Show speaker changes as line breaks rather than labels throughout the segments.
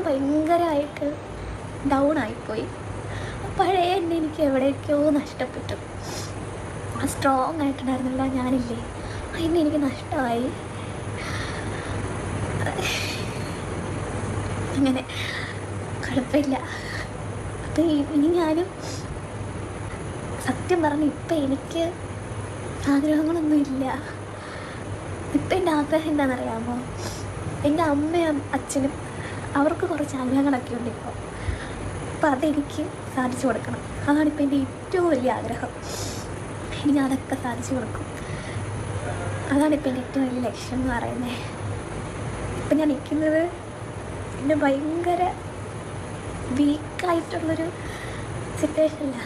ഞാൻ ഭയങ്കരമായിട്ട് ഡൗൺ ആയിപ്പോയി. പഴയ എന്നെ എനിക്ക് എവിടേക്കോ നഷ്ടപ്പെട്ടു. ആ സ്ട്രോങ് ആയിട്ടുണ്ടായിരുന്നില്ല ഞാനില്ലേ? അതിന് എനിക്ക് നഷ്ടമായി. അങ്ങനെ കുഴപ്പമില്ല. അപ്പം ഇനി ഞാനും സത്യം പറഞ്ഞ് ഇപ്പം എനിക്ക് ആഗ്രഹങ്ങളൊന്നും ഇല്ല ഇപ്പം എന്റെ ആഗ്രഹം എന്താണെന്നറിയാമോ? എന്റെ അമ്മയും അച്ഛനും അവർക്ക് കുറച്ച് ആഗ്രഹങ്ങളൊക്കെ ഉണ്ട് ഇപ്പോൾ അപ്പം അതെനിക്ക് സാധിച്ചു കൊടുക്കണം. അതാണിപ്പോൾ എന്റെ ഏറ്റവും വലിയ ആഗ്രഹം. ഇനി അതൊക്കെ സാധിച്ചു കൊടുക്കും. അതാണിപ്പോൾ എന്റെ ഏറ്റവും വലിയ ലക്ഷ്യം എന്ന് പറയുന്നത് ഇപ്പം ഞാൻ നിൽക്കുന്നത് എന്റെ ഭയങ്കര വീക്കായിട്ടുള്ളൊരു സിറ്റുവേഷനല്ല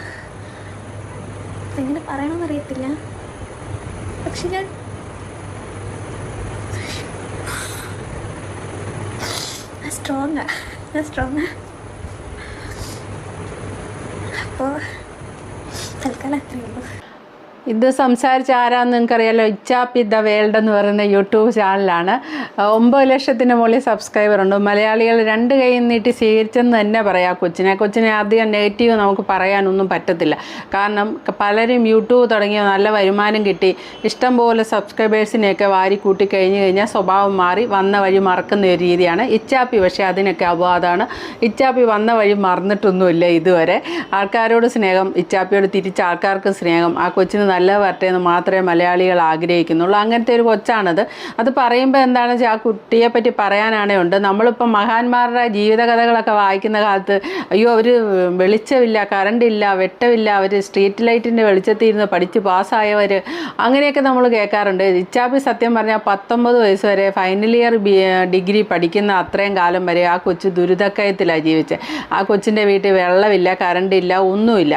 എങ്ങനെ പറയണമെന്നറിയത്തില്ല പക്ഷെ ഞാൻ സ്ട്രോങ്ങാ ഞാൻ സ്ട്രോങ്ങാ അപ്പോൾ തൽക്കാലം അത്രയേ ഉള്ളൂ.
ഇത് സംസാരിച്ച ആരാന്ന് നിങ്ങൾക്കറിയാലോ? ഇച്ചാപ്പി ദ വേൾഡ് എന്ന് പറയുന്ന യൂട്യൂബ് ചാനലാണ്. ഒമ്പത് ലക്ഷത്തിന് മുകളിൽ സബ്സ്ക്രൈബർ ഉണ്ട്. മലയാളികൾ രണ്ട് കൈ നീട്ടി സ്വീകരിച്ചെന്ന് തന്നെ പറയാം കൊച്ചിനെ. കൊച്ചിനെ അധികം നെഗറ്റീവ് നമുക്ക് പറയാനൊന്നും പറ്റത്തില്ല. കാരണം പലരും യൂട്യൂബ് തുടങ്ങിയ നല്ല വരുമാനം കിട്ടി. ഇഷ്ടം പോലെ സബ്സ്ക്രൈബേഴ്സിനെയൊക്കെ വാരി കൂട്ടി കഴിഞ്ഞ് കഴിഞ്ഞാൽ സ്വഭാവം മാറി വന്ന വഴി മറക്കുന്ന ഒരു രീതിയാണ് ഇച്ചാപ്പി. പക്ഷേ അതിനൊക്കെ അപവാദമാണ്. ഇച്ചാപ്പി വന്ന വഴി മറന്നിട്ടൊന്നുമില്ല ഇതുവരെ. ആൾക്കാരോട് സ്നേഹം ഇച്ചാപ്പിയോട് തിരിച്ച് ആൾക്കാർക്ക് സ്നേഹം ആ കൊച്ചിന് നല്ല വരട്ടെ എന്ന് മാത്രമേ മലയാളികൾ ആഗ്രഹിക്കുന്നുള്ളൂ. അങ്ങനത്തെ ഒരു കൊച്ചാണത്. അത് പറയുമ്പോൾ എന്താണെന്ന് വെച്ചാൽ ആ കുട്ടിയെ പറ്റി പറയാനാണേ ഉണ്ട്. നമ്മളിപ്പോൾ മഹാന്മാരുടെ ജീവിതകഥകളൊക്കെ വായിക്കുന്ന കാലത്ത് അയ്യോ അവർ വെളിച്ചമില്ല കറണ്ടില്ല വെട്ടമില്ല അവർ സ്ട്രീറ്റ് ലൈറ്റിന്റെ വെളിച്ചത്തിൽ ഇരുന്ന് പഠിച്ച് പാസ്സായവർ അങ്ങനെയൊക്കെ നമ്മൾ കേൾക്കാറുണ്ട്. ഇച്ചാപ്പി സത്യം പറഞ്ഞാൽ പത്തൊമ്പത് വയസ്സ് വരെ ഫൈനൽ ഇയർ ഡിഗ്രി പഠിക്കുന്ന അത്രയും കാലം വരെ ആ കൊച്ച് ദുരിതക്കയത്തിലാണ് ജീവിച്ചത് ആ കൊച്ചിന്റെ വീട്ടിൽ വെള്ളമില്ല കറണ്ടില്ല ഒന്നുമില്ല.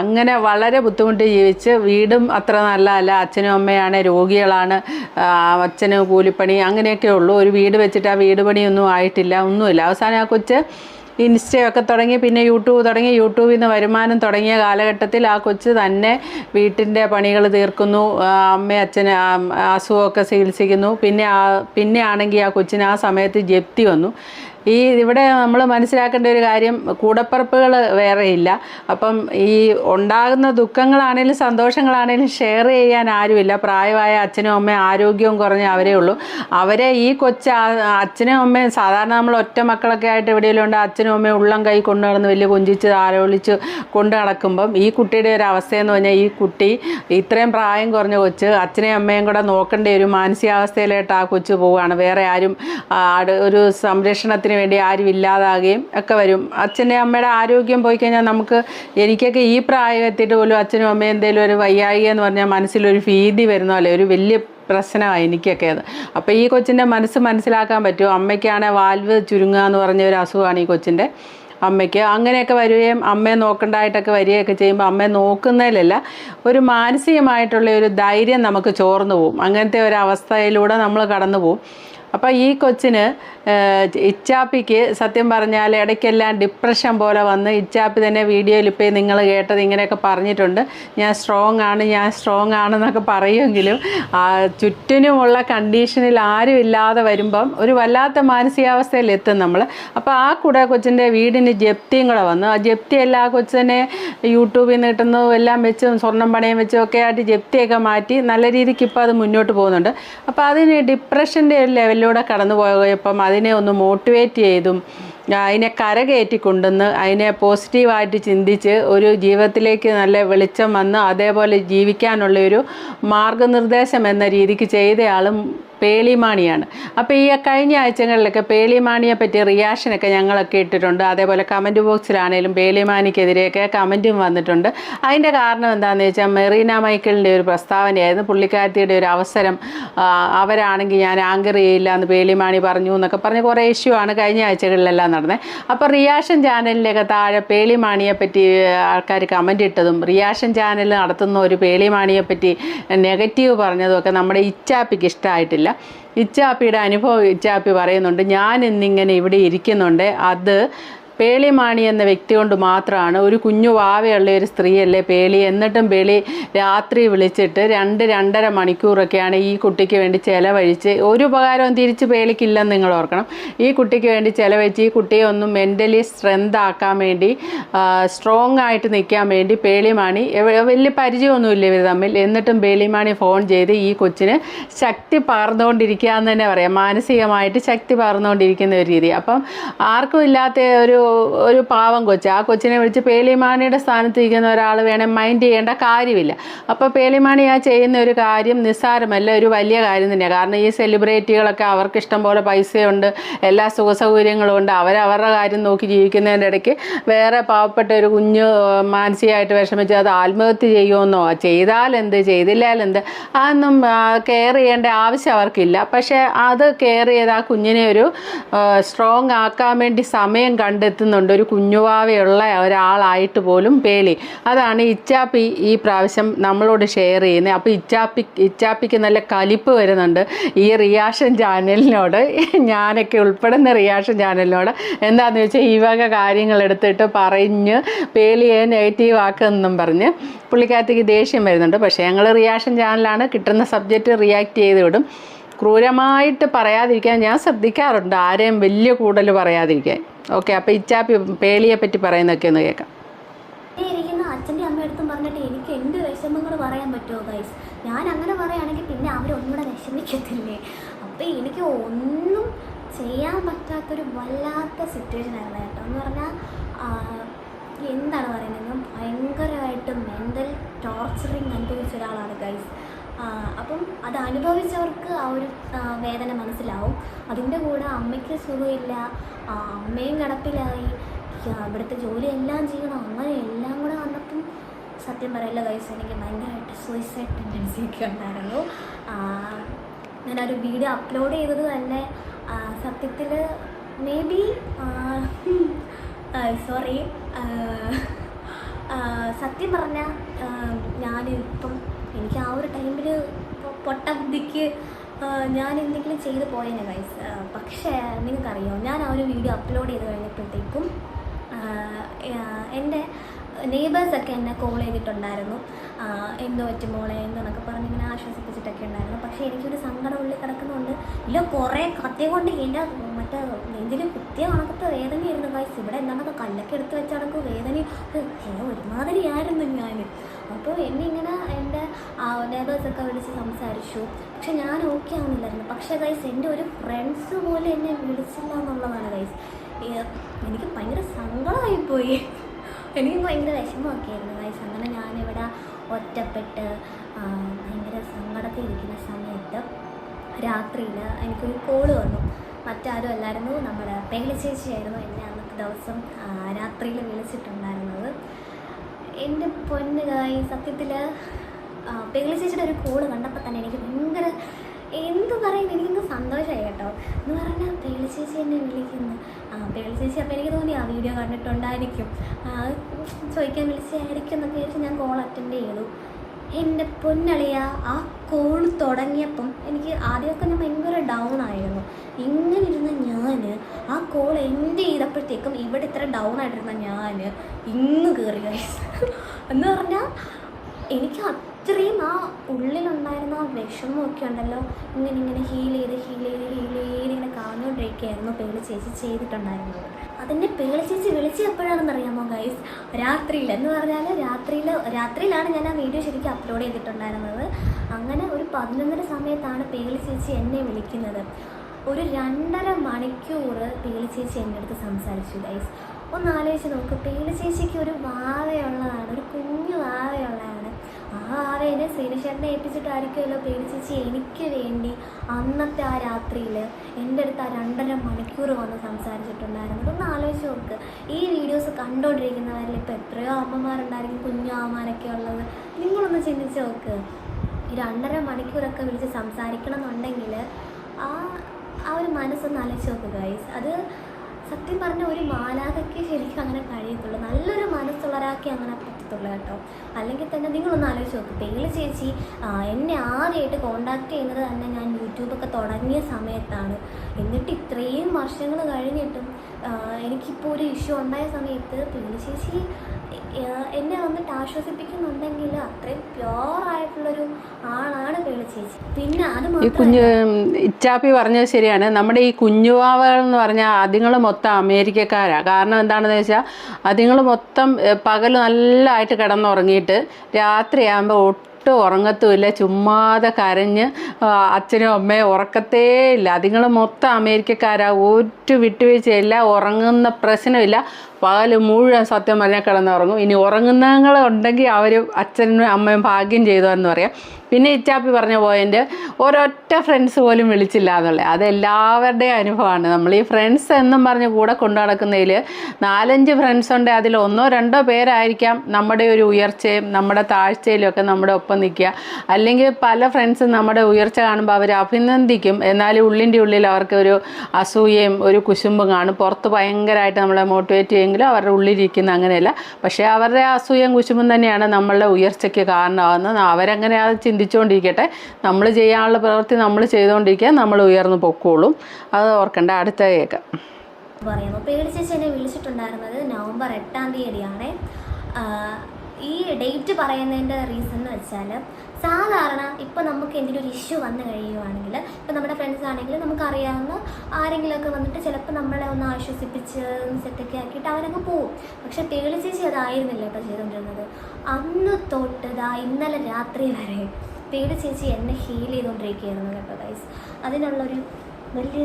അങ്ങനെ വളരെ ബുദ്ധിമുട്ടി ജീവിച്ച് വീടും അത്ര നല്ലതല്ല. അച്ഛനും അമ്മയാണ് രോഗികളാണ് അച്ഛന് കൂലിപ്പണി അങ്ങനെയൊക്കെ ഉള്ളൂ. ഒരു വീട് വെച്ചിട്ട് ആ വീട് പണിയൊന്നും ആയിട്ടില്ല ഒന്നുമില്ല. അവസാനം ആ കൊച്ച് ഇൻസ്റ്റയൊക്കെ തുടങ്ങി പിന്നെ യൂട്യൂബ് തുടങ്ങി. യൂട്യൂബിൽ നിന്ന് വരുമാനം തുടങ്ങിയ കാലഘട്ടത്തിൽ ആ കൊച്ച് തന്നെ വീട്ടിന്റെ പണികൾ തീർക്കുന്നു. അമ്മ അച്ഛന് അസുഖമൊക്കെ ചികിത്സിക്കുന്നു. പിന്നെ ആ പിന്നെ ആണെങ്കിൽ ആ കൊച്ചിന് ആ സമയത്ത് ജപ്തി വന്നു. ഈ ഇവിടെ നമ്മൾ മനസ്സിലാക്കേണ്ട ഒരു കാര്യം കൂടപ്പറപ്പുകൾ വേറെയില്ല അപ്പം ഈ ഉണ്ടാകുന്ന ദുഃഖങ്ങളാണേലും സന്തോഷങ്ങളാണേലും ഷെയർ ചെയ്യാൻ ആരുമില്ല. പ്രായമായ അച്ഛനും അമ്മയും ആരോഗ്യവും കുറഞ്ഞ അവരേ ഉള്ളൂ. അവരെ ഈ കൊച്ച അച്ഛനും അമ്മയും സാധാരണ നമ്മൾ ഒറ്റ മക്കളൊക്കെ ആയിട്ട് എവിടെയെങ്കിലും ഉണ്ട് അച്ഛനും അമ്മയും ഉള്ളം കൈ കൊണ്ടു നടന്ന് വലിയ കൊഞ്ചിച്ച് ആലോളിച്ച് കൊണ്ട് നടക്കുമ്പം ഈ കുട്ടിയുടെ ഒരു അവസ്ഥയെന്ന് പറഞ്ഞാൽ ഈ കുട്ടി ഇത്രയും പ്രായം കുറഞ്ഞ കൊച്ച് അച്ഛനെയും അമ്മയും കൂടെ നോക്കേണ്ട ഒരു മാനസികാവസ്ഥയിലായിട്ട് ആ കൊച്ചു പോവുകയാണ്. വേറെ ആരും ഒരു സംരക്ഷണത്തിന് വേണ്ടി ആരും ഇല്ലാതാകുകയും ഒക്കെ വരും. അച്ഛന്റെ അമ്മയുടെ ആരോഗ്യം പോയി കഴിഞ്ഞാൽ നമുക്ക് എനിക്കൊക്കെ ഈ പ്രായം എത്തിയിട്ട് പോലും അച്ഛനും അമ്മയും എന്തെങ്കിലും ഒരു വയ്യായിക എന്ന് പറഞ്ഞാൽ മനസ്സിലൊരു ഭീതി വരുന്ന പോലെ ഒരു വലിയ പ്രശ്നമാണ് എനിക്കൊക്കെ അത്. അപ്പോൾ ഈ കൊച്ചിന്റെ മനസ്സ് മനസ്സിലാക്കാൻ പറ്റും. അമ്മയ്ക്കാണ് വാൽവ് ചുരുങ്ങുക എന്ന് പറഞ്ഞ ഒരു അസുഖമാണ് ഈ കൊച്ചിന്റെ അമ്മയ്ക്ക്. അങ്ങനെയൊക്കെ വരികയും അമ്മയെ നോക്കണ്ടായിട്ടൊക്കെ വരികയൊക്കെ ചെയ്യുമ്പോൾ അമ്മയെ നോക്കുന്നതിലല്ല ഒരു മാനസികമായിട്ടുള്ള ഒരു ധൈര്യം നമുക്ക് ചോർന്നു പോകും. അങ്ങനത്തെ ഒരു അവസ്ഥയിലൂടെ നമ്മൾ കടന്നു പോകും. അപ്പോൾ ഈ കൊച്ചിന് ഇച്ചാപ്പിക്ക് സത്യം പറഞ്ഞാൽ ഇടയ്ക്കെല്ലാം ഡിപ്രഷൻ പോലെ വന്ന് ഇച്ചാപ്പി തന്നെ വീഡിയോയിൽ ഇപ്പോൾ നിങ്ങൾ കേട്ടത് ഇങ്ങനെയൊക്കെ പറഞ്ഞിട്ടുണ്ട്. ഞാൻ സ്ട്രോങ് ആണ് ഞാൻ സ്ട്രോങ് ആണെന്നൊക്കെ പറയുമെങ്കിലും ചുറ്റിനുമുള്ള കണ്ടീഷനിൽ ആരും ഇല്ലാതെ വരുമ്പം ഒരു വല്ലാത്ത മാനസികാവസ്ഥയിൽ എത്തും നമ്മൾ. അപ്പോൾ ആ കൂടെ കൊച്ചിന്റെ വീടിന് ജപ്തിയും കൂടെ വന്നു ആ ജപ്തി എല്ലാ കൊച്ചിനെ യൂട്യൂബിൽ നിന്ന് കിട്ടുന്നതും എല്ലാം വെച്ചും സ്വർണം പണയം വെച്ചും ഒക്കെ ആയിട്ട് ജപ്തിയൊക്കെ മാറ്റി നല്ല രീതിക്ക് ഇപ്പോൾ അത് മുന്നോട്ട് പോകുന്നുണ്ട്. അപ്പോൾ അതിന് ഡിപ്രഷന്റെ ഒരു ലെവലിലൂടെ കടന്നു പോയപ്പം അതിനെ ഒന്ന് മോട്ടിവേറ്റ് ചെയ്തും അതിനെ കരകയറ്റി കൊണ്ടുവന്ന് അതിനെ പോസിറ്റീവായിട്ട് ചിന്തിച്ച് ഒരു ജീവിതത്തിലേക്ക് നല്ല വെളിച്ചം വന്ന് അതേപോലെ ജീവിക്കാനുള്ള ഒരു മാർഗനിർദ്ദേശം എന്ന രീതിക്ക് ചെയ്തയാളും പേളിമാണിയാണ്. അപ്പോൾ ഈ കഴിഞ്ഞ ആഴ്ചകളിലൊക്കെ പേളിമാണിയെ പറ്റി റിയാക്ഷനൊക്കെ ഞങ്ങളൊക്കെ ഇട്ടിട്ടുണ്ട്. അതേപോലെ കമന്റ് ബോക്സിലാണേലും പേളിമാനിക്കെതിരെയൊക്കെ കമന്റും വന്നിട്ടുണ്ട്. അതിന്റെ കാരണം എന്താണെന്ന് വെച്ചാൽ മെറീന മൈക്കിളിന്റെ ഒരു പ്രസ്താവനയായിരുന്നു. പുള്ളിക്കാരത്തിയുടെ ഒരു അവസരം അവരാണെങ്കിൽ ഞാൻ ആങ്കർ ചെയ്യില്ല എന്ന് പേളിമാണി പറഞ്ഞു എന്നൊക്കെ പറഞ്ഞ് കുറേ ഇഷ്യൂ ആണ് കഴിഞ്ഞ ആഴ്ചകളിലെല്ലാം നടന്നത് അപ്പോൾ റിയാക്ഷൻ ചാനലിന്റെയൊക്കെ താഴെ പേളിമാണിയെ പറ്റി ആൾക്കാർ കമന്റ് ഇട്ടതും റിയാക്ഷൻ ചാനൽ നടത്തുന്ന ഒരു പേളിമാണിയെ പറ്റി നെഗറ്റീവ് പറഞ്ഞതും ഒക്കെ നമ്മുടെ ഇച്ചാപ്പിക്ക് ഇഷ്ടമായിട്ടില്ല ഇച്ചാപ്പിയുടെ അനുഭവം ഇച്ചാപ്പി പറയുന്നുണ്ട് ഞാൻ ഇന്നിങ്ങനെ ഇവിടെ ഇരിക്കുന്നുണ്ട്. അത് പേളിമാണി എന്ന വ്യക്തി കൊണ്ട് മാത്രമാണ് ഒരു കുഞ്ഞു വാവയുള്ള ഒരു സ്ത്രീയല്ലേ പേളി. എന്നിട്ടും പേളി രാത്രി വിളിച്ചിട്ട് രണ്ട് രണ്ടര മണിക്കൂറൊക്കെയാണ് ഈ കുട്ടിക്ക് വേണ്ടി ചിലവഴിച്ച് ഒരു ഉപകാരവും തിരിച്ച് പേളിക്കില്ലെന്ന് നിങ്ങൾ ഓർക്കണം. ഈ കുട്ടിക്ക് വേണ്ടി ചിലവഴിച്ച് ഈ കുട്ടിയെ ഒന്ന് മെന്റലി സ്ട്രെങ്ത് ആക്കാൻ വേണ്ടി സ്ട്രോങ് ആയിട്ട് നിൽക്കാൻ വേണ്ടി പേളിമാണി വലിയ പരിചയമൊന്നുമില്ല ഇവർ തമ്മിൽ. എന്നിട്ടും പേളിമാണി ഫോൺ ചെയ്ത് ഈ കൊച്ചിന് ശക്തി പകർന്നുകൊണ്ടിരിക്കുക എന്ന് തന്നെ പറയാം. മാനസികമായിട്ട് ശക്തി പകർന്നുകൊണ്ടിരിക്കുന്ന ഒരു രീതി. അപ്പം ആർക്കും ഇല്ലാത്ത ഒരു ഒരു പാവം കൊച്ച്. ആ കൊച്ചിനെ വിളിച്ച് പേലിമാണിയുടെ സ്ഥാനത്ത് ഇരിക്കുന്ന ഒരാൾ വേണേൽ മൈൻഡ് ചെയ്യേണ്ട കാര്യമില്ല. അപ്പോൾ പേലിമാണി ആ ചെയ്യുന്ന ഒരു കാര്യം നിസ്സാരമല്ല ഒരു വലിയ കാര്യം തന്നെയാണ് കാരണം ഈ സെലിബ്രിറ്റികളൊക്കെ അവർക്ക് ഇഷ്ടം പോലെ പൈസയുണ്ട് എല്ലാ സുഖ സൗകര്യങ്ങളും ഉണ്ട്. അവരവരുടെ കാര്യം നോക്കി ജീവിക്കുന്നതിന്റെ ഇടയ്ക്ക് വേറെ പാവപ്പെട്ട ഒരു കുഞ്ഞ് മാനസികമായിട്ട് വിഷമിച്ച് അത് ആത്മഹത്യ ചെയ്യുമെന്നോ ചെയ്താൽ എന്ത് ചെയ്തില്ലാൽ എന്ത് അതൊന്നും കെയർ ചെയ്യേണ്ട ആവശ്യം അവർക്കില്ല. പക്ഷേ അത് കെയർ ചെയ്ത് ആ കുഞ്ഞിനെ ഒരു സ്ട്രോങ് ആക്കാൻ വേണ്ടി സമയം കണ്ടെത്തുന്നുണ്ട് ഒരു കുഞ്ഞുവാവയുള്ള ഒരാളായിട്ട് പോലും പേളി അതാണ് ഇച്ചാപ്പി ഈ പ്രാവശ്യം നമ്മളോട് ഷെയർ ചെയ്യുന്നത് അപ്പോൾ ഇച്ചാപ്പി ഇച്ചാപ്പിക്ക് നല്ല കലിപ്പ് വരുന്നുണ്ട് ഈ റിയാക്ഷൻ ചാനലിനോട്. ഞാനൊക്കെ ഉൾപ്പെടുന്ന റിയാക്ഷൻ ചാനലിനോട്. എന്താണെന്ന് വെച്ചാൽ ഈ വക കാര്യങ്ങൾ എടുത്തിട്ട് പറഞ്ഞ് പേളിയെ നെഗറ്റീവ് ആക്കുമെന്നും പറഞ്ഞ് പുള്ളിക്കാരത്തേക്ക് ദേഷ്യം വരുന്നുണ്ട്. പക്ഷേ ഞങ്ങൾ റിയാക്ഷൻ ചാനലാണ്. കിട്ടുന്ന സബ്ജക്റ്റ് റിയാക്ട് ചെയ്ത് വിടും. ക്രൂരമായിട്ട് പറയാതിരിക്കാൻ ഞാൻ ശ്രദ്ധിക്കാറുണ്ട്. ആരെയും വലിയ കൂടുതൽ പറയാതിരിക്കാൻ. ഓക്കെ അപ്പോൾ ഇച്ചാപ്പി പേളിയെ പറ്റി പറയുന്നൊക്കെ ഒന്ന് കേൾക്കാം.
അച്ഛന്റെ അമ്മയടുത്തും പറഞ്ഞിട്ട് എനിക്ക് എന്റെ വിഷമങ്ങൾ പറയാൻ പറ്റുമോ ഗൈസ് ഞാൻ അങ്ങനെ പറയുകയാണെങ്കിൽ പിന്നെ അവരൊന്നുകൂടെ വിഷമിക്കത്തില്ലേ? അപ്പോൾ എനിക്ക് ഒന്നും ചെയ്യാൻ പറ്റാത്തൊരു വല്ലാത്ത സിറ്റുവേഷൻ ആയിരുന്നു കേട്ടോ. എന്ന് പറഞ്ഞാൽ എന്താണ് പറയുന്നത്? ഭയങ്കരമായിട്ട് മെന്റൽ ടോർച്ചറിങ് അനുഭവിച്ച ഒരാളാണ് ഗൈസ് അപ്പം അത് അനുഭവിച്ചവർക്ക് ആ ഒരു വേദന മനസ്സിലാവും. അതിന്റെ കൂടെ അമ്മയ്ക്ക് സുഖമില്ല അമ്മയും കിടപ്പിലായി. ഇവിടുത്തെ ജോലി എല്ലാം ചെയ്യണം. അങ്ങനെ എല്ലാം കൂടെ വന്നപ്പം സത്യം പറയല്ല വയസ്സ് എനിക്ക് ഭയങ്കരമായിട്ട് സൂയിസൈഡ് ടെൻഡൻസി ഒക്കെ ഉണ്ടായിരുന്നു. ഞാനൊരു വീഡിയോ അപ്ലോഡ് ചെയ്തത് തന്നെ സത്യത്തിൽ മേ ബി സോറി സത്യം പറഞ്ഞാൽ ഞാനിപ്പം എനിക്ക് ആ ഒരു ടൈമിൽ പൊട്ട ബുദ്ധിക്ക് ഞാൻ എന്തെങ്കിലും ചെയ്ത് പോയേനെ ഗൈസ് പക്ഷേ നിങ്ങൾക്കറിയോ ഞാൻ ആ ഒരു വീഡിയോ അപ്ലോഡ് ചെയ്ത് കഴിഞ്ഞപ്പോഴത്തേക്കും എന്റെ നെയ്ബേഴ്സൊക്കെ എന്നെ കോൾ ചെയ്തിട്ടുണ്ടായിരുന്നു. എന്തോ പറ്റും മോളെ? എന്നൊക്കെ പറഞ്ഞ് ഇങ്ങനെ ആശ്വസിപ്പിച്ചിട്ടൊക്കെ ഉണ്ടായിരുന്നു. പക്ഷേ എനിക്കൊരു സങ്കടം ഉള്ളിൽ കിടക്കുന്നുണ്ട്. ഇല്ല കുറേ കത്തി കൊണ്ട് എന്റെ മറ്റേ നെഞ്ചിൽ കുത്തിയ കണക്കത്തെ വേദനയായിരുന്നു ഗൈസ് ഇവിടെ എന്താണൊക്കെ കല്ലൊക്കെ എടുത്ത് വെച്ചടക്കും വേദന. ഒരുമാതിരിയായിരുന്നു ഞാൻ. അപ്പോൾ എന്നെ ഇങ്ങനെ എന്റെ നെയ്ബേഴ്സൊക്കെ വിളിച്ച് സംസാരിച്ചു. പക്ഷെ ഞാൻ ഓക്കെ ആവുന്നില്ലായിരുന്നു. പക്ഷേ ഗൈസ് എന്റെ ഒരു ഫ്രണ്ട്സ് പോലും എന്നെ വിളിച്ചില്ല എന്നുള്ളതാണ് ഗൈസ് എനിക്ക് ഭയങ്കര സങ്കടമായിപ്പോയി എനിക്ക് ഭയങ്കര വിഷമമൊക്കെ ആയിരുന്നു ഗൈസ് അങ്ങനെ ഞാനിവിടെ ഒറ്റപ്പെട്ട് ഭയങ്കര സങ്കടത്തിൽ ഇരിക്കുന്ന സമയത്ത് രാത്രിയിൽ എനിക്കൊരു കോൾ വന്നു. മറ്റാരും അല്ലായിരുന്നു. നമ്മുടെ പേളി ചേച്ചിയായിരുന്നു എന്നെ അന്നത്തെ ദിവസം രാത്രിയിൽ വിളിച്ചിട്ടുണ്ടായിരുന്നത്. എന്റെ പൊന്നുകായി സത്യത്തിൽ പേളി ചേച്ചിയുടെ ഒരു കോൾ കണ്ടപ്പോൾ തന്നെ എനിക്ക് ഭയങ്കര എന്ത് പറയും? എനിക്കൊന്ന് സന്തോഷമായി കേട്ടോ. എന്ന് പറഞ്ഞാൽ പേളി ചേച്ചി എന്നെ വിളിക്കുന്നു. ആ പേളി ചേച്ചി അപ്പോൾ എനിക്ക് തോന്നി ആ വീഡിയോ കണ്ടിട്ടുണ്ടായിരിക്കും. ആ, ചോദിക്കാൻ വിളിച്ചായിരിക്കും എന്നൊക്കെ വിചാരിച്ച് ഞാൻ കോൾ അറ്റൻഡ് ചെയ്തു. എന്റെ പൊന്നളിയ ആ കോൾ തുടങ്ങിയപ്പം എനിക്ക് ആദ്യമൊക്കെ ഞാൻ ഭയങ്കര ഡൗൺ ആയിരുന്നു. ഇങ്ങനെ ഇരുന്ന ഞാൻ ആ കോൾ എൻഡ് ചെയ്തപ്പോഴത്തേക്കും ഇവിടെ ഇത്ര ഡൗൺ ആയിട്ടിരുന്ന ഞാൻ ഇന്ന് കയറി. എന്ന് പറഞ്ഞാൽ എനിക്ക് അത്രയും ആ ഉള്ളിലുണ്ടായിരുന്ന ആ വിഷമമൊക്കെ ഉണ്ടല്ലോ ഇങ്ങനെ ഇങ്ങനെ ഹീൽ ചെയ്ത് ഹീൽ ചെയ്ത് ഹീൽ ചെയ്ത് ഇങ്ങനെ കാണുകൊണ്ടിരിക്കുകയായിരുന്നു പേളി ചേച്ചി ചെയ്തിട്ടുണ്ടായിരുന്നത്. അതിന്റെ പേളി ചേച്ചി വിളിച്ച് എപ്പോഴാണെന്ന് അറിയാമോ ഗൈസ് രാത്രിയിൽ. എന്ന് പറഞ്ഞാൽ രാത്രിയിൽ രാത്രിയിലാണ് ഞാൻ ആ വീഡിയോ ശരിക്കും അപ്ലോഡ് ചെയ്തിട്ടുണ്ടായിരുന്നത്. അങ്ങനെ ഒരു പതിനൊന്നര സമയത്താണ് പേളി ചേച്ചി എന്നെ വിളിക്കുന്നത്. ഒരു രണ്ടര മണിക്കൂർ പേളി ചേച്ചി എന്റെ അടുത്ത് സംസാരിച്ചു ഗൈസ് ഒന്ന് ആലോചിച്ച് നോക്ക്. പേളി ചേച്ചിക്ക് ഒരു വാവയുള്ളതാണ് ഒരു കുഞ്ഞു വാവയുള്ളതാണ് ആ എന്നെ ശ്രീനിഷേട്ടനെ ഏൽപ്പിച്ചിട്ടായിരിക്കുമല്ലോ പേടിച്ചേച്ചി ചേച്ചി എനിക്ക് വേണ്ടി അന്നത്തെ ആ രാത്രിയിൽ എന്റെ അടുത്ത് ആ രണ്ടര മണിക്കൂർ വന്ന് സംസാരിച്ചിട്ടുണ്ടായിരുന്നു. ഒന്ന് ആലോചിച്ച് നോക്ക്. ഈ വീഡിയോസ് കണ്ടുകൊണ്ടിരിക്കുന്നവരിൽ ഇപ്പോൾ എത്രയോ അമ്മമാരുണ്ടായിരിക്കും കുഞ്ഞു അമ്മമാരൊക്കെ ഉള്ളത്. നിങ്ങളൊന്ന് ചിന്തിച്ച് നോക്ക്. ഈ രണ്ടര മണിക്കൂറൊക്കെ വിളിച്ച് സംസാരിക്കണം എന്നുണ്ടെങ്കിൽ ആ ആ ഒരു മനസ്സൊന്ന് ആലോചിച്ച് നോക്ക് ഗൈസ് അത് സത്യം പറഞ്ഞ ഒരു മാലാകയ്ക്ക് ശരിക്കും അങ്ങനെ കഴിയത്തുള്ളൂ. നല്ലൊരു മനസ്സുള്ളവരാക്കി അങ്ങനെ അങ്ങനെ പറ്റത്തുള്ളൂ കേട്ടോ. അല്ലെങ്കിൽ തന്നെ നിങ്ങളൊന്ന് ആലോചിച്ച് നോക്ക്. പേര് ചേച്ചി എന്നെ ആദ്യമായിട്ട് കോണ്ടാക്ട് ചെയ്യുന്നത് തന്നെ ഞാൻ യൂട്യൂബൊക്കെ തുടങ്ങിയ സമയത്താണ്. എന്നിട്ട് ഇത്രയും വർഷങ്ങൾ കഴിഞ്ഞിട്ടും എനിക്കിപ്പോൾ ഒരു ഇഷ്യൂ ഉണ്ടായ സമയത്ത് പിന്നെ ചേച്ചി എന്നെ വന്നിട്ട് ആശ്വസിപ്പിക്കുന്നുണ്ടെങ്കിൽ അത്രയും പ്യോർ ആയിട്ടുള്ളൊരു ആളാണ് പേളി ചേച്ചി. പിന്നെ അത്
ഈ
കുഞ്ഞു
കുഞ്ഞ് ഇച്ചാപ്പി പറഞ്ഞത് ശരിയാണ്. നമ്മുടെ ഈ കുഞ്ഞുവാവകൾ എന്ന് പറഞ്ഞാൽ അതുങ്ങൾ മൊത്തം അമേരിക്കക്കാരാണ് കാരണം എന്താണെന്ന് വെച്ചാൽ അതുങ്ങൾ മൊത്തം പകൽ നല്ലതായിട്ട് കിടന്നുറങ്ങിയിട്ട് രാത്രിയാകുമ്പോൾ ഒട്ടും ഉറങ്ങത്തുമില്ല. ചുമ്മാതെ കരഞ്ഞ് അച്ഛനും അമ്മയും ഉറക്കത്തേ ഇല്ല അതുങ്ങൾ മൊത്തം അമേരിക്കക്കാരാ. ഒരു വിട്ടുവീഴ്ചയില്ല. ഉറങ്ങുന്ന പ്രശ്നമില്ല. പകൽ മുഴുവൻ സത്യം പറഞ്ഞാൽ കിടന്നുറങ്ങും. ഇനി ഉറങ്ങുന്നങ്ങളുണ്ടെങ്കിൽ അവർ അച്ഛനും അമ്മയും ഭാഗ്യം ചെയ്തു എന്ന് പറയാം. പിന്നെ ഇറ്റാപ്പി പറഞ്ഞ പോയിന്റ് ഒരൊറ്റ ഫ്രണ്ട്സ് പോലും വിളിച്ചില്ല എന്നുള്ളത്. അത് എല്ലാവരുടെയും അനുഭവമാണ്. നമ്മൾ ഈ ഫ്രണ്ട്സ് എന്നും പറഞ്ഞ് കൂടെ കൊണ്ടു നടക്കുന്നതിൽ നാലഞ്ച് ഫ്രണ്ട്സ് ഉണ്ട്. അതിൽ ഒന്നോ രണ്ടോ പേരായിരിക്കാം നമ്മുടെ ഒരു ഉയർച്ചയും നമ്മുടെ താഴ്ചയിലും ഒക്കെ നമ്മുടെ ഒപ്പം നിൽക്കുക. അല്ലെങ്കിൽ പല ഫ്രണ്ട്സും നമ്മുടെ ഉയർച്ച കാണുമ്പോൾ അവർ അഭിനന്ദിക്കും. എന്നാലും ഉള്ളിന്റെ ഉള്ളിൽ അവർക്ക് ഒരു അസൂയയും ഒരു കുശുമ്പും കാണും. പുറത്ത് ഭയങ്കരമായിട്ട് നമ്മളെ മോട്ടിവേറ്റ് ചെയ്യുമെങ്കിലും അവരുടെ ഉള്ളിലിരിക്കുന്ന അങ്ങനെയല്ല. പക്ഷേ അവരുടെ അസൂയയും കുശുമ്പും തന്നെയാണ് നമ്മളുടെ ഉയർച്ചയ്ക്ക് കാരണമാകുന്നത്. അവരങ്ങനെ അത് ചിന്തിച്ചുകൊണ്ടിരിക്കട്ടെ നമ്മൾ ചെയ്യാനുള്ള പ്രവൃത്തി നമ്മൾ ചെയ്തുകൊണ്ടിരിക്കുക നമ്മൾ ഉയർന്നു പൊക്കോളും. അത് ഓർക്കണ്ട അടുത്ത കേൾക്കാം
പറയുന്നു. പേടി ചേച്ചി എന്നെ വിളിച്ചിട്ടുണ്ടായിരുന്നത് നവംബർ എട്ടാം തീയതിയാണ്. ഈ ഡേറ്റ് പറയുന്നതിന്റെ റീസൺ എന്ന് വെച്ചാൽ സാധാരണ ഇപ്പോൾ നമുക്ക് എന്തെങ്കിലും ഒരു ഇഷ്യൂ വന്നു കഴിയുവാണെങ്കിൽ ഇപ്പോൾ നമ്മുടെ ഫ്രണ്ട്സ് ആണെങ്കിൽ നമുക്കറിയാവുന്ന ആരെങ്കിലുമൊക്കെ വന്നിട്ട് ചിലപ്പോൾ നമ്മളെ ഒന്ന് ആശ്വസിപ്പിച്ച് സെറ്റൊക്കെ ആക്കിയിട്ട് അവരങ്ങ് പോവും. പക്ഷെ പേളി ചേച്ചി അതായിരുന്നില്ല കേട്ടോ ചെയ്തുകൊണ്ടിരുന്നത്. അന്ന് തൊട്ട് ഇന്നലെ രാത്രി വരെ പേളി ചേച്ചി എന്നെ ഹീൽ ചെയ്തുകൊണ്ടിരിക്കുകയായിരുന്നു കേട്ടോ ഗൈസ് അതിനുള്ളൊരു വലിയ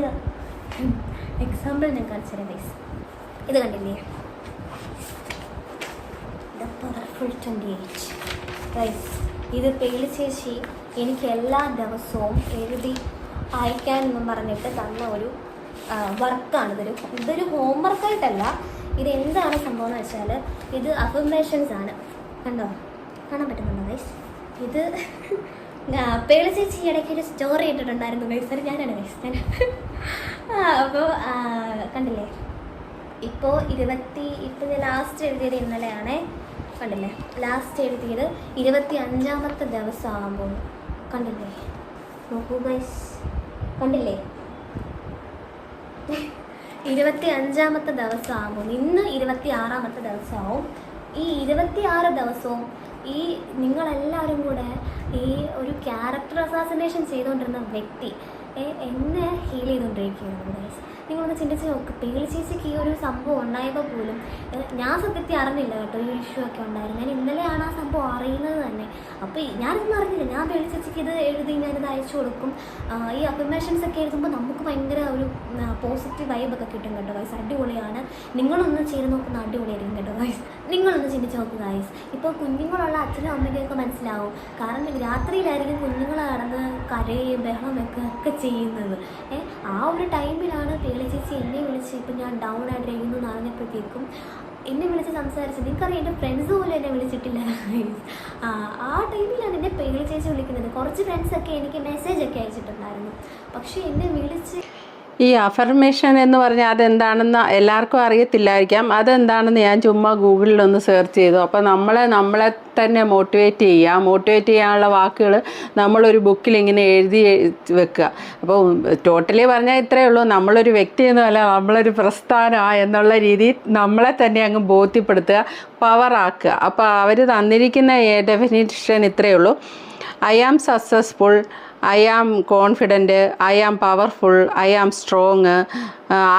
എക്സാമ്പിൾ ഞാൻ കാണിച്ചുതരാം ഗൈസ് ഇത് കണ്ടില്ലേ? The powerful twenty eight guys ഇത് പേളി ചേച്ചി എനിക്ക് എല്ലാ ദിവസവും എഴുതി അയക്കാനെന്നും പറഞ്ഞിട്ട് തന്ന ഒരു വർക്കാണ് ഇതൊരു ഇതൊരു ഹോംവർക്കായിട്ടല്ല ഇത് എന്താണ് സംഭവം എന്ന് വെച്ചാൽ ഇത് അഫർമേഷൻസ് ആണ്. കണ്ടോ? കാണാൻ പറ്റുന്നുണ്ടോ ഗൈസ് ഇത് പേളി ചേച്ചി ഇടയ്ക്ക് ഒരു സ്റ്റോറി ഇട്ടിട്ടുണ്ടായിരുന്നു ഗൈസ് ഞാനാണ് ഗൈസ് ഞാൻ. അപ്പോൾ കണ്ടില്ലേ? ഇപ്പോൾ ഇരുപത്തി ഇപ്പോൾ ഞാൻ ലാസ്റ്റ് എഴുതിയത് ഇന്നലെയാണേ. കണ്ടില്ലേ? ലാസ്റ്റ് എഴുതിയത് ഇരുപത്തി അഞ്ചാമത്തെ ദിവസമാകുമ്പോൾ. കണ്ടില്ലേ? നോക്കൂ ഗൈസ് കണ്ടില്ലേ? ഇരുപത്തി അഞ്ചാമത്തെ ദിവസമാകുമ്പോൾ ഇന്ന് ഇരുപത്തി ആറാമത്തെ ദിവസമാവും. ഈ ഇരുപത്തി ആറ് ദിവസവും ഈ നിങ്ങളെല്ലാവരും കൂടെ ഈ ഒരു ക്യാരക്ടർ അസാസിനേഷൻ ചെയ്തുകൊണ്ടിരുന്ന വ്യക്തി എന്നെ ഹീൽ ചെയ്തുകൊണ്ടിരിക്കുകയാണ് ഗൈസ് നിങ്ങളൊന്ന് ചിന്തിച്ച് നോക്ക്. പേളി ചേച്ചിക്ക് ഈ ഒരു സംഭവം ഉണ്ടായപ്പോൾ പോലും ഞാൻ സത്യത്തിൽ അറിഞ്ഞില്ല കേട്ടോ ഈ ഇഷ്യൂ ഒക്കെ ഉണ്ടായിരുന്നു ഞാൻ ഇന്നലെയാണ് ആ സംഭവം അറിയുന്നത് തന്നെ. അപ്പോൾ ഞാനിതൊന്നും അറിഞ്ഞില്ല. ഞാൻ പേളി ചേച്ചിക്ക് ഇത് എഴുതി ഞാനിത് അയച്ചു കൊടുക്കും. ഈ അഫർമേഷൻസ് ഒക്കെ എഴുതുമ്പോൾ നമുക്ക് ഭയങ്കര ഒരു പോസിറ്റീവ് വൈബ് ഒക്കെ കിട്ടും കേട്ടോ വൈസ് അടിപൊളിയാണ്. നിങ്ങളൊന്ന് ചെയ്ത് നോക്കുന്ന അടിപൊളിയായിരിക്കും കേട്ടോ വൈസ് നിങ്ങളൊന്ന് ചിന്തിച്ച് നോക്കുക ഗൈസ് ഇപ്പോൾ കുഞ്ഞുങ്ങളുള്ള അച്ഛനും അമ്മയ്ക്കൊക്കെ മനസ്സിലാവും. കാരണം രാത്രിയിലായിരിക്കും കുഞ്ഞുങ്ങൾ കടന്ന് കരയും ബഹളം വെക്കുക ഒക്കെ ചെയ്യുന്നത്. ആ ഒരു ടൈമിലാണ് പേളി ചേച്ചി എന്നെ വിളിച്ച് ഇപ്പം ഞാൻ ഡൗൺ ആയിട്ട് ഇരിക്കുന്നു എന്ന് അറിഞ്ഞപ്പോഴത്തേക്കും എന്നെ വിളിച്ച് സംസാരിച്ചത് എനിക്കറിയാം എന്റെ ഫ്രണ്ട്സ് പോലും എന്നെ വിളിച്ചിട്ടില്ല. ആ ടൈമിലാണ് എന്നെ പേര് ചേച്ചി വിളിക്കുന്നത്. കുറച്ച് ഫ്രണ്ട്സൊക്കെ എനിക്ക് മെസ്സേജൊക്കെ അയച്ചിട്ടുണ്ടായിരുന്നു. പക്ഷേ എന്നെ വിളിച്ച്
ഈ അഫർമേഷൻ എന്ന് പറഞ്ഞാൽ അതെന്താണെന്ന് എല്ലാവർക്കും അറിയത്തില്ലായിരിക്കാം. അതെന്താണെന്ന് ഞാൻ ചുമ്മാ ഗൂഗിളിലൊന്ന് സെർച്ച് ചെയ്തു. അപ്പോൾ നമ്മളെ നമ്മളെ തന്നെ മോട്ടിവേറ്റ് ചെയ്യുക. മോട്ടിവേറ്റ് ചെയ്യാനുള്ള വാക്കുകൾ നമ്മളൊരു ബുക്കിൽ ഇങ്ങനെ എഴുതി വെക്കുക. അപ്പോൾ ടോട്ടലി പറഞ്ഞാൽ ഇത്രയേ ഉള്ളൂ. നമ്മളൊരു വ്യക്തി എന്നല്ല നമ്മളൊരു പ്രസ്ഥാനമാണ് എന്നുള്ള രീതിയിൽ നമ്മളെ തന്നെ അങ്ങ് ബോധ്യപ്പെടുത്തുക പവറാക്കുക അപ്പോൾ അവർ തന്നിരിക്കുന്ന ഡെഫിനിഷൻ ഇത്രയേ ഉള്ളൂ. I am successful I am confident I am powerful I am strong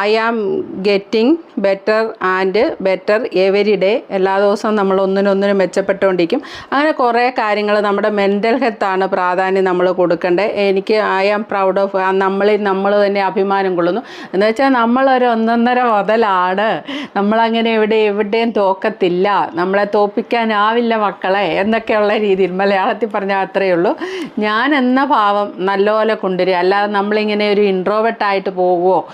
I am getting better and better every day എല്ലാ ദിവസവും നമ്മൾ ഒന്നിനൊന്നിനും മെച്ചപ്പെട്ടുകൊണ്ടിരിക്കും. അങ്ങനെ കുറേ കാര്യങ്ങൾ നമ്മുടെ മെന്റൽ ഹെൽത്താണ് പ്രാധാന്യം നമ്മൾ കൊടുക്കേണ്ടത്. എനിക്ക് ഐ ആം പ്രൗഡ് ഓഫ് നമ്മളിൽ നമ്മൾ തന്നെ അഭിമാനം കൊള്ളുന്നു. എന്ന് വെച്ചാൽ നമ്മളൊരു ഒന്നൊന്നര മുതലാണ്. നമ്മളങ്ങനെ എവിടെ എവിടെയും തോക്കത്തില്ല. നമ്മളെ തോപ്പിക്കാനാവില്ല മക്കളെ. എന്നൊക്കെയുള്ള രീതിയിൽ മലയാളത്തിൽ പറഞ്ഞാൽ അത്രയേ ഉള്ളൂ. ഞാൻ എന്ന ഭാവം നല്ലപോലെ കൊണ്ടുവരിക. അല്ലാതെ നമ്മളിങ്ങനെ ഒരു ഇൻട്രോവെട്ടായിട്ട് പോകുമോ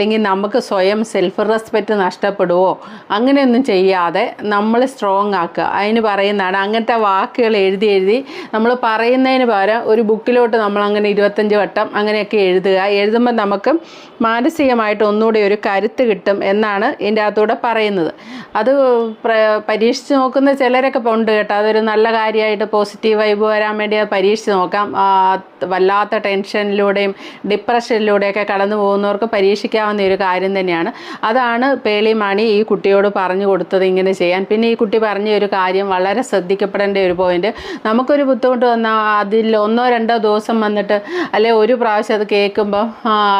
അല്ലെങ്കിൽ നമുക്ക് സ്വയം സെൽഫ് റെസ്പെക്റ്റ് നഷ്ടപ്പെടുവോ? അങ്ങനെയൊന്നും ചെയ്യാതെ നമ്മൾ സ്ട്രോങ് ആക്കുക. അതിന് പറയുന്നതാണ് അങ്ങനത്തെ വാക്കുകൾ എഴുതി എഴുതി നമ്മൾ പറയുന്നതിന് പകരം ഒരു ബുക്കിലോട്ട് നമ്മൾ അങ്ങനെ ഇരുപത്തഞ്ച് വട്ടം അങ്ങനെയൊക്കെ എഴുതുക. എഴുതുമ്പോൾ നമുക്ക് മാനസികമായിട്ട് ഒന്നുകൂടി ഒരു കരുത്ത് കിട്ടും എന്നാണ് ഇതിന്റെ അകത്തൂടെ പറയുന്നത്. അത് പ്ര പരീക്ഷിച്ച് നോക്കുന്ന ചിലരൊക്കെ ഉണ്ട് കേട്ടോ. അതൊരു നല്ല കാര്യമായിട്ട് പോസിറ്റീവ് വൈബ് വരാൻ വേണ്ടി അത് പരീക്ഷിച്ച് നോക്കാം. വല്ലാത്ത ടെൻഷനിലൂടെയും ഡിപ്രഷനിലൂടെയൊക്കെ കടന്നു പോകുന്നവർക്ക് പരീക്ഷിക്കാവുന്ന ചെയ്യാവുന്ന ഒരു കാര്യം തന്നെയാണ്. അതാണ് പേളിമാണി ഈ കുട്ടിയോട് പറഞ്ഞു കൊടുത്തത് ഇങ്ങനെ ചെയ്യാൻ. പിന്നെ ഈ കുട്ടി പറഞ്ഞ ഒരു കാര്യം വളരെ ശ്രദ്ധിക്കപ്പെടേണ്ട ഒരു പോയിന്റ് നമുക്കൊരു ബുദ്ധിമുട്ട് വന്നാൽ അതിൽ ഒന്നോ രണ്ടോ ദിവസം വന്നിട്ട് അല്ലെ ഒരു പ്രാവശ്യം അത് കേൾക്കുമ്പോൾ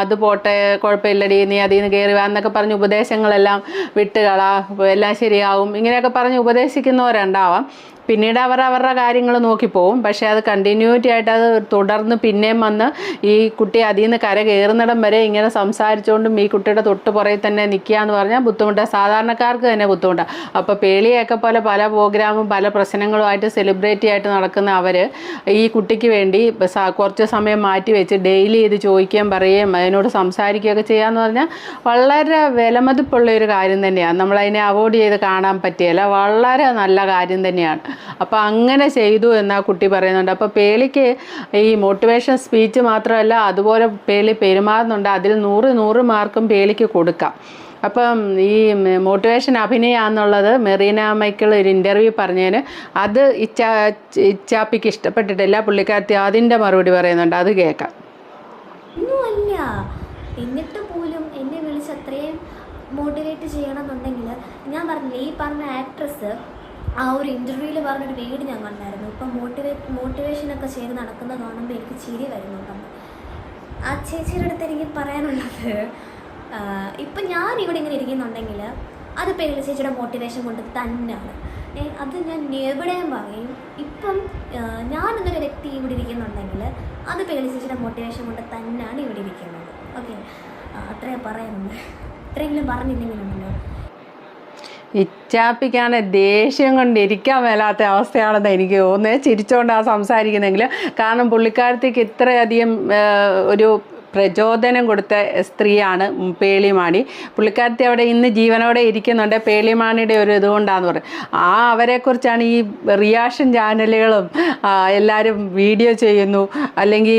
അത് പോട്ടെ കുഴപ്പമില്ലടി നീ അതിൽ നിന്ന് കയറി വാ എന്നൊക്കെ പറഞ്ഞ് ഉപദേശങ്ങളെല്ലാം വിട്ടുകളാ എല്ലാം ശരിയാവും. ഇങ്ങനെയൊക്കെ പറഞ്ഞ് ഉപദേശിക്കുന്നവരുണ്ടാവാം. പിന്നീട് അവർ അവരുടെ കാര്യങ്ങൾ നോക്കിപ്പോവും പക്ഷേ അത് കണ്ടിന്യൂറ്റി ആയിട്ട് അത് തുടർന്ന് പിന്നെയും വന്ന് ഈ കുട്ടി അതിൽ നിന്ന് കര കയറുന്നിടം വരെ ഇങ്ങനെ സംസാരിച്ചുകൊണ്ടും ഈ കുട്ടിയുടെ തൊട്ട് പുറകിൽ തന്നെ നിൽക്കുക എന്ന് പറഞ്ഞാൽ ബുദ്ധിമുട്ടാണ് സാധാരണക്കാർക്ക് തന്നെ ബുദ്ധിമുട്ടാണ് അപ്പോൾ പേളിയൊക്കെ പോലെ പല പ്രോഗ്രാമും പല പ്രശ്നങ്ങളുമായിട്ട് സെലിബ്രേറ്റി ആയിട്ട് നടക്കുന്ന അവർ ഈ കുട്ടിക്ക് വേണ്ടി കുറച്ച് സമയം മാറ്റി വെച്ച് ഡെയിലി ഇത് ചോദിക്കുകയും പറയുകയും അതിനോട് സംസാരിക്കുകയൊക്കെ ചെയ്യാന്ന് പറഞ്ഞാൽ വളരെ വിലമതിപ്പുള്ള ഒരു കാര്യം തന്നെയാണ്. നമ്മളതിനെ അവോയ്ഡ് ചെയ്ത് കാണാൻ പറ്റിയല്ല. വളരെ നല്ല കാര്യം തന്നെയാണ്. അപ്പോൾ അങ്ങനെ ചെയ്തു എന്ന് ആ കുട്ടി പറയുന്നുണ്ട്. അപ്പോൾ പേളിക്ക് ഈ മോട്ടിവേഷൻ സ്പീച്ച് മാത്രമല്ല അതുപോലെ പേളി പെരുമാറുന്നുണ്ട്. അതിൽ നൂറ് നൂറ് മാർക്കും പേളിക്ക് കൊടുക്കാം. അപ്പം ഈ മോട്ടിവേഷൻ അഭിനയാന്നുള്ളത് മെറീന മൈക്കിൾ ഒരു ഇന്റർവ്യൂ പറഞ്ഞതിന് അത് ഇച്ചാ ഇച്ചാപ്പിക്ക് ഇഷ്ടപ്പെട്ടിട്ടില്ല. പുള്ളിക്കാരത്തി അതിന്റെ മറുപടി പറയുന്നുണ്ട്. അത് കേൾക്കാം
എന്നിട്ട് പോലും എന്നെ വിളിച്ച് അത്രയും മോട്ടിവേറ്റ് ചെയ്യണമെന്നുണ്ടെങ്കിൽ ഞാൻ പറഞ്ഞില്ലേ ഈ പറഞ്ഞ ആക്ട്രസ് ആ ഒരു ഇന്റർവ്യൂവിൽ പറഞ്ഞൊരു വീട് ഞാൻ കണ്ടായിരുന്നു. ഇപ്പം മോട്ടിവേറ്റ് മോട്ടിവേഷനൊക്കെ ചെയ്ത് നടക്കുന്ന കാണുമ്പോൾ എനിക്ക് ചിരി വരുന്നുണ്ടെന്ന് ആ ചേച്ചിയുടെ അടുത്ത് എനിക്ക് പറയാനുള്ളത് ഇപ്പം ഞാൻ ഇവിടെ ഇങ്ങനെ ഇരിക്കുന്നുണ്ടെങ്കിൽ അത് പേരിൽ ചേച്ചിയുടെ മോട്ടിവേഷൻ കൊണ്ട് തന്നെയാണ്. അത് ഞാൻ എവിടെയും പറയും. ഇപ്പം ഞാൻ എന്നൊരു വ്യക്തി ഇവിടെ ഇരിക്കുന്നുണ്ടെങ്കിൽ അത് പേരിൽ ചേച്ചിയുടെ മോട്ടിവേഷൻ കൊണ്ട് തന്നെയാണ് ഇവിടെ ഇരിക്കുന്നത്. ഓക്കെ? അത്രേ പറയുന്നുണ്ട് ഇത്രയെങ്കിലും പറഞ്ഞില്ലെങ്കിലുണ്ടല്ലോ.
ഇച്ചാപ്പിക്കാണ് ദേഷ്യം കൊണ്ട് ഇരിക്കാൻ മേലാത്ത അവസ്ഥയാണെന്ന് എനിക്ക് തോന്നുന്നത് ചിരിച്ചുകൊണ്ടാണ് സംസാരിക്കുന്നതെങ്കിൽ കാരണം പുള്ളിക്കാരത്തേക്ക് ഇത്രയധികം ഒരു പ്രചോദനം കൊടുത്ത സ്ത്രീയാണ് പേളിമാണി. പുള്ളിക്കാരത്തി അവിടെ ഇന്ന് ജീവനോടെ ഇരിക്കുന്നുണ്ട്. പേളിമാണിയുടെ ഒരു ഇതുകൊണ്ടാന്ന് പറയും ആ അവരെക്കുറിച്ചാണ് ഈ റിയാക്ഷൻ ചാനലുകളും എല്ലാവരും വീഡിയോ ചെയ്യുന്നു. അല്ലെങ്കിൽ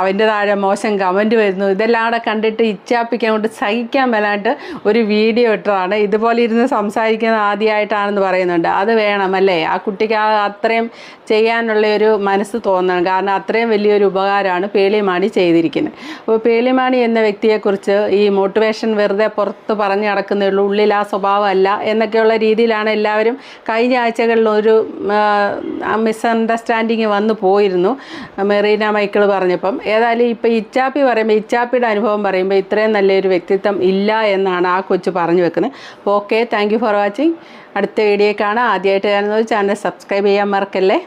അവന്റെ താഴെ മോശം കമന്റ് വരുന്നു. ഇതെല്ലാം കൂടെ കണ്ടിട്ട് ഇച്ഛാപ്പിക്കാൻ കൊണ്ട് സഹിക്കാൻ മേലായിട്ട് ഒരു വീഡിയോ ഇട്ടതാണ്. ഇതുപോലെ ഇരുന്ന് സംസാരിക്കുന്നത് ആദ്യമായിട്ടാണെന്ന് പറയുന്നുണ്ട്. അത് വേണം അല്ലേ? ആ കുട്ടിക്ക് ആ അത്രയും ചെയ്യാനുള്ള ഒരു മനസ്സ് തോന്നണം. കാരണം അത്രയും വലിയൊരു ഉപകാരമാണ് പേളിമാണി ചെയ്തിരിക്കുന്നത്. അപ്പോൾ പേലിമാണി എന്ന വ്യക്തിയെക്കുറിച്ച് ഈ മോട്ടിവേഷൻ വെറുതെ പുറത്ത് പറഞ്ഞു നടക്കുന്നേ ഉള്ളൂ. ഉള്ളിൽ ആ സ്വഭാവമല്ല എന്നൊക്കെയുള്ള രീതിയിലാണ് എല്ലാവരും കഴിഞ്ഞ ആഴ്ചകളിൽ ഒരു മിസ്അണ്ടർസ്റ്റാൻഡിങ് വന്നു പോയിരുന്നു മെറീന മൈക്കിൾ പറഞ്ഞപ്പം. ഏതായാലും ഇപ്പോൾ ഇച്ചാപ്പി പറയുമ്പോൾ ഇച്ചാപ്പിയുടെ അനുഭവം പറയുമ്പോൾ ഇത്രയും നല്ലൊരു വ്യക്തിത്വം ഇല്ല എന്നാണ് ആ കൊച്ചു പറഞ്ഞു വെക്കുന്നത്. അപ്പോൾ ഓക്കെ താങ്ക് ഫോർ വാച്ചിങ് അടുത്ത വീഡിയോ കാണാം. ആദ്യമായിട്ട് കാണുന്നത് ചാനൽ സബ്സ്ക്രൈബ് ചെയ്യാൻ മറക്കല്ലേ?